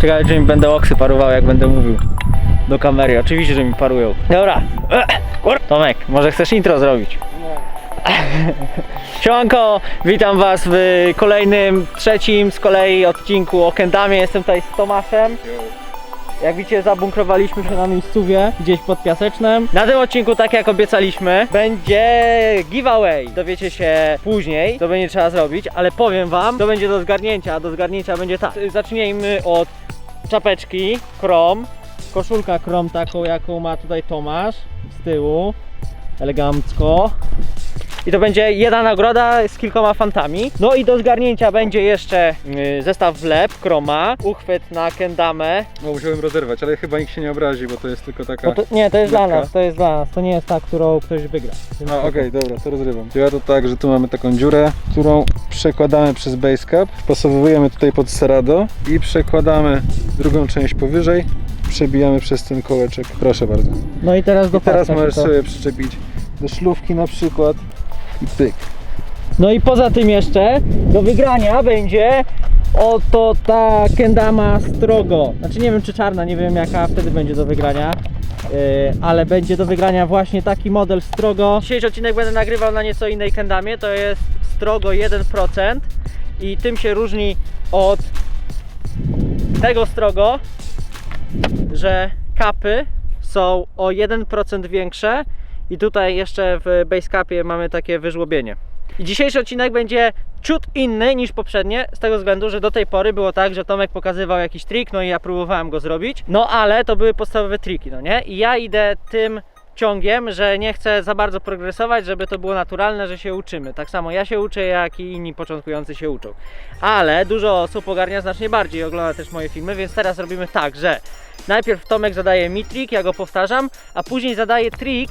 Czekaj, że mi będę oksy parował, jak będę mówił do kamery. Oczywiście, że mi parują. Dobra. Tomek, może chcesz intro zrobić? Siemanko, witam was w kolejnym, trzecim z kolei odcinku o Kendamie. Jestem tutaj z Tomaszem. Jak widzicie, zabunkrowaliśmy się na miejscówie, gdzieś pod Piasecznem. Na tym odcinku, tak jak obiecaliśmy, będzie giveaway. Dowiecie się później, co będzie trzeba zrobić, ale powiem wam, to będzie do zgarnięcia. Do zgarnięcia będzie tak. Zacznijmy od czapeczki, krom, koszulka krom taką, jaką ma tutaj Tomasz z tyłu. Elegancko. I to będzie jedna nagroda z kilkoma fantami. No i do zgarnięcia będzie jeszcze yy, zestaw wlep, kroma, uchwyt na kendamę. No musiałem rozerwać, ale chyba nikt się nie obrazi, bo to jest tylko taka... Bo to, nie, to jest dla nas, to jest dla nas, to nie jest ta, którą ktoś wygra. A to- okej, dobra, to rozrywam. Działa to tak, że tu mamy taką dziurę, którą przekładamy przez basecap, wpasowujemy tutaj pod serado i przekładamy drugą część powyżej, przebijamy przez ten kołeczek. Proszę bardzo. No i teraz do I teraz się możesz to- sobie przyczepić do szlówki na przykład pyk. No i poza tym jeszcze do wygrania będzie oto ta kendama strogo. Znaczy nie wiem czy czarna, nie wiem jaka wtedy będzie do wygrania. Yy, ale będzie do wygrania właśnie taki model strogo. Dzisiejszy odcinek będę nagrywał na nieco innej kendamie. To jest strogo 1% i tym się różni od tego strogo, że kapy są o 1% większe i tutaj jeszcze w basecapie mamy takie wyżłobienie. I dzisiejszy odcinek będzie ciut inny niż poprzednie, z tego względu, że do tej pory było tak, że Tomek pokazywał jakiś trik, no i ja próbowałem go zrobić, no ale to były podstawowe triki, no nie? I ja idę tym ciągiem, że nie chcę za bardzo progresować, żeby to było naturalne, że się uczymy. Tak samo ja się uczę, jak i inni początkujący się uczą. Ale dużo osób ogarnia znacznie bardziej ogląda też moje filmy, więc teraz robimy tak, że najpierw Tomek zadaje mi trik, ja go powtarzam, a później zadaje trik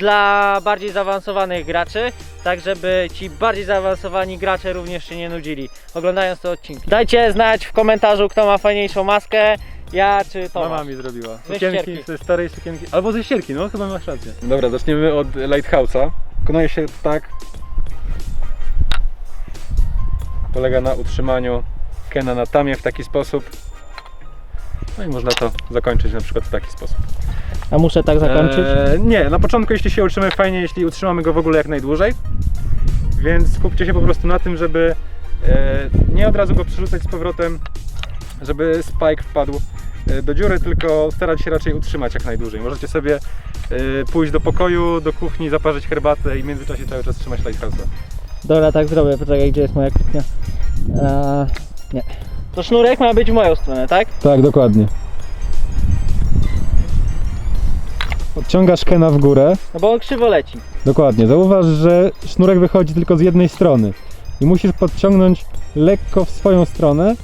dla bardziej zaawansowanych graczy, tak żeby ci bardziej zaawansowani gracze również się nie nudzili oglądając te odcinki. Dajcie znać w komentarzu, kto ma fajniejszą maskę, ja czy Tomasz. Mama mi zrobiła. Ze Sukienki, ścierki. ze starej sukienki, albo ze ścierki, no chyba masz rację. Dobra, zaczniemy od Lighthouse'a. Wykonuje się tak. Polega na utrzymaniu Kena na tamie w taki sposób. No i można to zakończyć na przykład w taki sposób. A muszę tak zakończyć? Eee, nie, na początku jeśli się utrzymy fajnie, jeśli utrzymamy go w ogóle jak najdłużej. Więc skupcie się po prostu na tym, żeby e, nie od razu go przerzucać z powrotem, żeby spike wpadł e, do dziury, tylko starać się raczej utrzymać jak najdłużej. Możecie sobie e, pójść do pokoju, do kuchni, zaparzyć herbatę i w międzyczasie cały czas trzymać lighthouse'a. Dobra, tak zrobię. Poczekaj, gdzie jest moja kuchnia? Eee. To sznurek ma być w moją stronę, tak? Tak, dokładnie. Odciągasz Kena w górę, No bo on krzywo leci. Dokładnie. Zauważ, że sznurek wychodzi tylko z jednej strony i musisz podciągnąć lekko w swoją stronę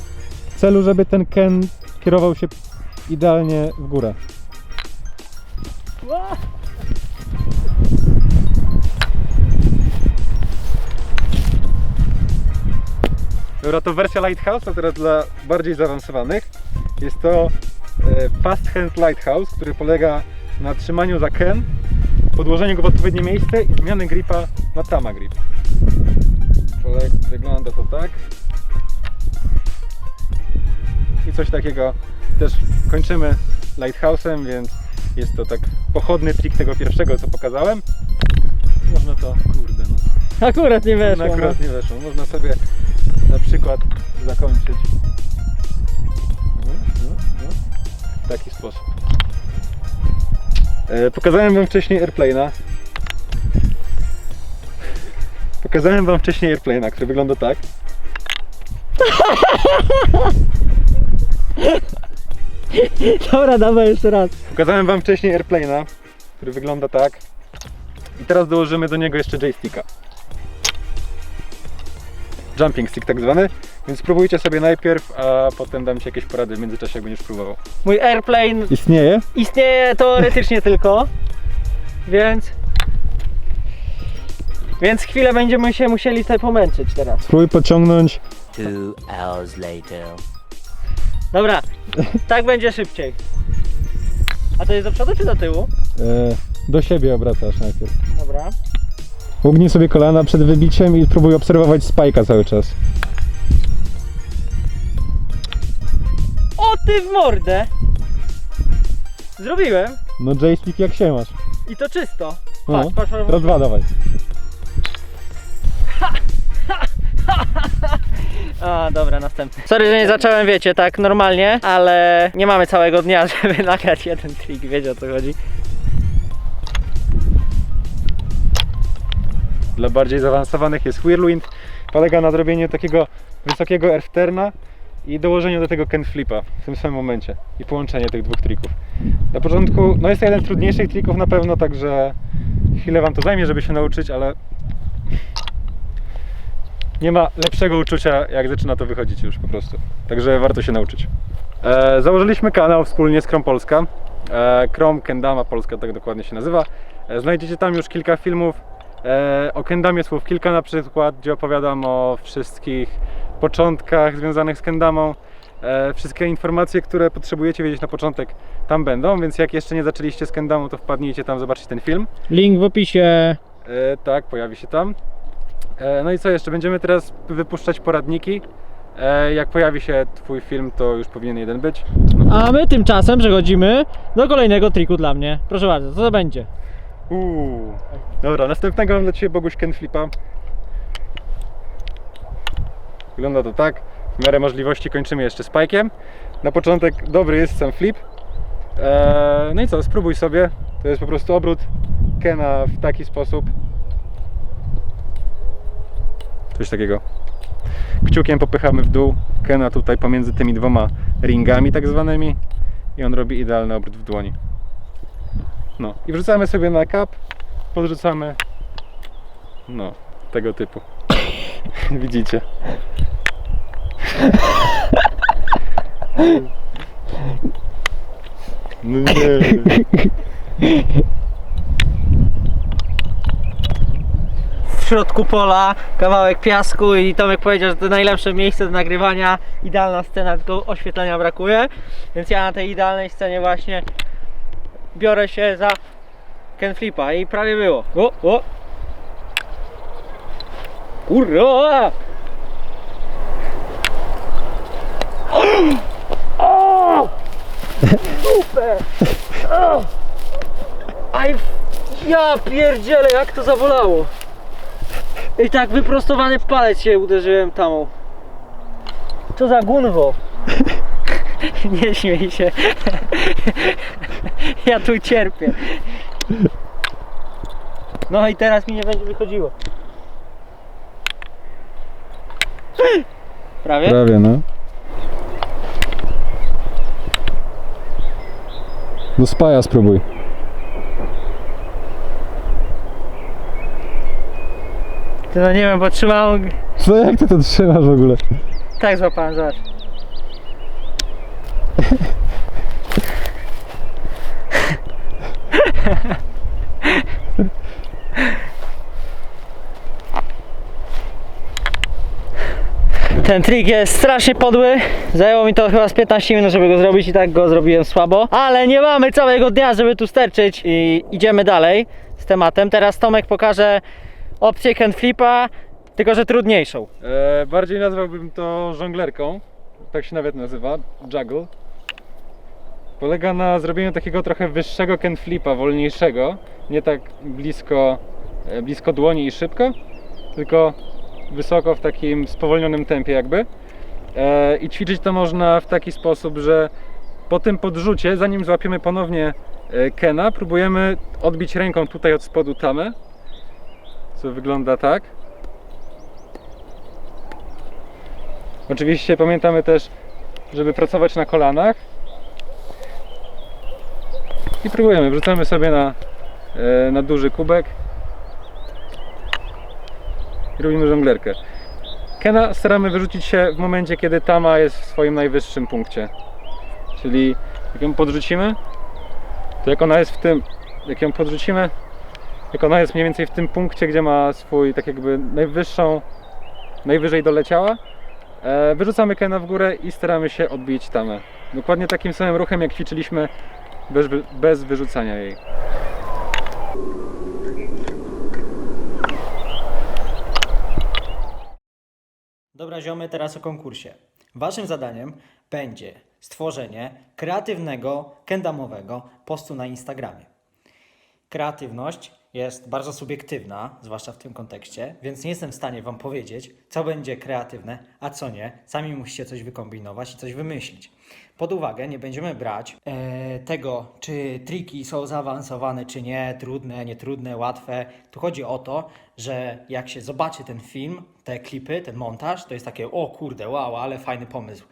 w celu, żeby ten ken kierował się idealnie w górę. Dobra, to wersja Lighthouse, a teraz dla bardziej zaawansowanych. Jest to e, Fast Hand Lighthouse, który polega na trzymaniu za ken podłożeniu go w odpowiednie miejsce i zmiany gripa na Tama grip. Wygląda to tak. I coś takiego też kończymy lighthouse'em, więc jest to tak pochodny trik tego pierwszego, co pokazałem. Można to, kurde, no. Akurat nie weszło. No. akurat nie weszło. Można sobie na przykład zakończyć w taki sposób. E, Pokazałem Wam wcześniej Airplane'a. Pokazałem Wam wcześniej Airplane'a, który wygląda tak. Dobra, dawaj jeszcze raz. Pokazałem Wam wcześniej Airplane'a, który wygląda tak. I teraz dołożymy do niego jeszcze joysticka. Jumping stick tak zwany. Więc spróbujcie sobie najpierw, a potem dam Ci jakieś porady w międzyczasie, jak będziesz próbował. Mój airplane Istnieje? istnieje teoretycznie tylko, więc... Więc chwilę będziemy się musieli tutaj pomęczyć teraz. Spróbuj pociągnąć. Two hours later. Dobra, tak będzie szybciej. A to jest do przodu czy do tyłu? E, do siebie obracasz najpierw. Dobra. Ugnij sobie kolana przed wybiciem i próbuj obserwować spajka cały czas. O ty w mordę! Zrobiłem No joystick jak się masz. i to czysto. No, Patrz, patrz, patrz. Raz dwa dawaj. A, dobra, następny. Sorry, że nie zacząłem, wiecie, tak normalnie, ale nie mamy całego dnia, żeby nagrać jeden trik, wiecie o co chodzi. Dla bardziej zaawansowanych jest whirlwind. Polega na zrobieniu takiego wysokiego airturna i dołożeniu do tego Ken Flipa w tym samym momencie i połączenie tych dwóch trików. Na początku, no jest to jeden z trudniejszych trików na pewno, także chwilę Wam to zajmie, żeby się nauczyć, ale nie ma lepszego uczucia, jak zaczyna to wychodzić już po prostu. Także warto się nauczyć. E, założyliśmy kanał wspólnie z Krom Polska. E, Krom Kendama Polska, tak dokładnie się nazywa. E, znajdziecie tam już kilka filmów e, o Kendamie słów kilka na przykład, gdzie opowiadam o wszystkich początkach związanych z Kendamą. E, wszystkie informacje, które potrzebujecie wiedzieć na początek tam będą, więc jak jeszcze nie zaczęliście z Kendamą, to wpadnijcie tam, zobaczyć ten film. Link w opisie. E, tak, pojawi się tam. E, no i co jeszcze? Będziemy teraz wypuszczać poradniki. E, jak pojawi się Twój film, to już powinien jeden być. A my tymczasem przechodzimy do kolejnego triku dla mnie. Proszę bardzo, co to będzie? Uuu. Dobra, następnego mam dla Ciebie Boguś Ken Flipa. Wygląda to tak. W miarę możliwości kończymy jeszcze spajkiem. Na początek dobry jest sam flip. Eee, no i co, spróbuj sobie. To jest po prostu obrót Kena w taki sposób. Coś takiego. Kciukiem popychamy w dół Kena tutaj pomiędzy tymi dwoma ringami tak zwanymi i on robi idealny obrót w dłoni. No i wrzucamy sobie na kap, podrzucamy. No, tego typu. Widzicie. No nie. W środku pola, kawałek piasku i Tomek powiedział, że to najlepsze miejsce do nagrywania. Idealna scena, tylko oświetlenia brakuje. Więc ja na tej idealnej scenie właśnie biorę się za Ken Flipa i prawie było. O, o. Kurwa! Super! Aj, ja pierdzielę, jak to zabolało! I tak wyprostowany palec się uderzyłem tamą. Co za gunwo! Nie śmiej się. Ja tu cierpię. No i teraz mi nie będzie wychodziło. Prawie? Prawie, no. Do spaja spróbuj. Ty no nie wiem, bo trzymałem... Co, jak ty to trzymasz w ogóle? Tak złapałem, zobacz. Ten trik jest strasznie podły. Zajęło mi to chyba z 15 minut, żeby go zrobić i tak go zrobiłem słabo. Ale nie mamy całego dnia, żeby tu sterczyć i idziemy dalej z tematem. Teraz Tomek pokaże opcję Ken Flipa, tylko że trudniejszą. E, bardziej nazwałbym to żonglerką. Tak się nawet nazywa. Juggle. Polega na zrobieniu takiego trochę wyższego Ken Flipa, wolniejszego. Nie tak blisko, e, blisko dłoni i szybko, tylko wysoko w takim spowolnionym tempie jakby. E, I ćwiczyć to można w taki sposób, że po tym podrzucie, zanim złapiemy ponownie e, Kena, próbujemy odbić ręką tutaj od spodu tamę. Co wygląda tak. Oczywiście pamiętamy też, żeby pracować na kolanach. I próbujemy, wrzucamy sobie na, e, na duży kubek. I robimy żonglerkę. Kena staramy wyrzucić się w momencie, kiedy tama jest w swoim najwyższym punkcie. Czyli jak ją podrzucimy, to jak ona jest w tym, jak ją podrzucimy, jak ona jest mniej więcej w tym punkcie, gdzie ma swój tak jakby najwyższą, najwyżej doleciała, E, Wyrzucamy Kena w górę i staramy się odbić tamę. Dokładnie takim samym ruchem jak ćwiczyliśmy bez, bez wyrzucania jej. Dobra ziomy, teraz o konkursie. Waszym zadaniem będzie stworzenie kreatywnego, kendamowego postu na Instagramie. Kreatywność jest bardzo subiektywna, zwłaszcza w tym kontekście, więc nie jestem w stanie Wam powiedzieć, co będzie kreatywne, a co nie. Sami musicie coś wykombinować i coś wymyślić. Pod uwagę nie będziemy brać e, tego, czy triki są zaawansowane, czy nie, trudne, nietrudne, łatwe. Tu chodzi o to, że jak się zobaczy ten film, te klipy, ten montaż, to jest takie, o kurde, wow, ale fajny pomysł.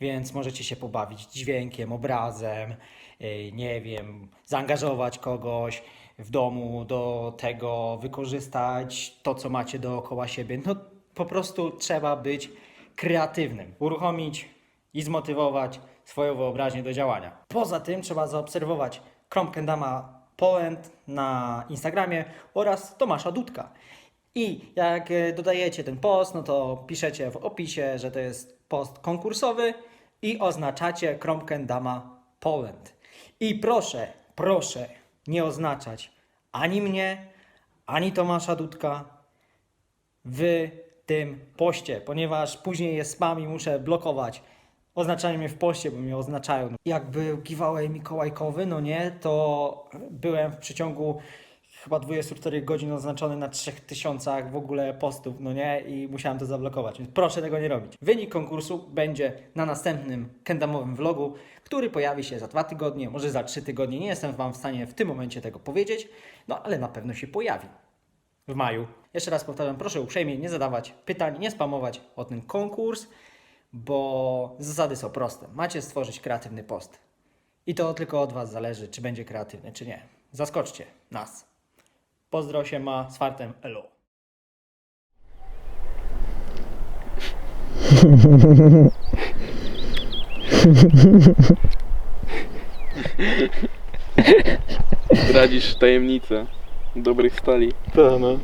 Więc możecie się pobawić dźwiękiem, obrazem, yy, nie wiem, zaangażować kogoś w domu do tego, wykorzystać to, co macie dookoła siebie. No po prostu trzeba być kreatywnym, uruchomić i zmotywować swoją wyobraźnię do działania. Poza tym trzeba zaobserwować kromkę Dama Poland na Instagramie oraz Tomasza Dudka. I jak e, dodajecie ten post, no to piszecie w opisie, że to jest post konkursowy i oznaczacie kromkę Dama Poland. I proszę, proszę nie oznaczać ani mnie, ani Tomasza Dudka w tym poście, ponieważ później jest spam i muszę blokować oznaczanie mnie w poście, bo mnie oznaczają. Jak był giveaway mikołajkowy, no nie, to byłem w przeciągu chyba 24 godzin oznaczony na 3000 w ogóle postów, no nie, i musiałem to zablokować, więc proszę tego nie robić. Wynik konkursu będzie na następnym kendamowym vlogu, który pojawi się za dwa tygodnie, może za trzy tygodnie, nie jestem Wam w stanie w tym momencie tego powiedzieć, no ale na pewno się pojawi w maju. Jeszcze raz powtarzam, proszę uprzejmie nie zadawać pytań, nie spamować o ten konkurs, bo zasady są proste. Macie stworzyć kreatywny post. I to tylko od Was zależy, czy będzie kreatywny, czy nie. Zaskoczcie nas. Pozdro się ma z fartem elo. Zdradzisz tajemnicę dobrych stali. To no.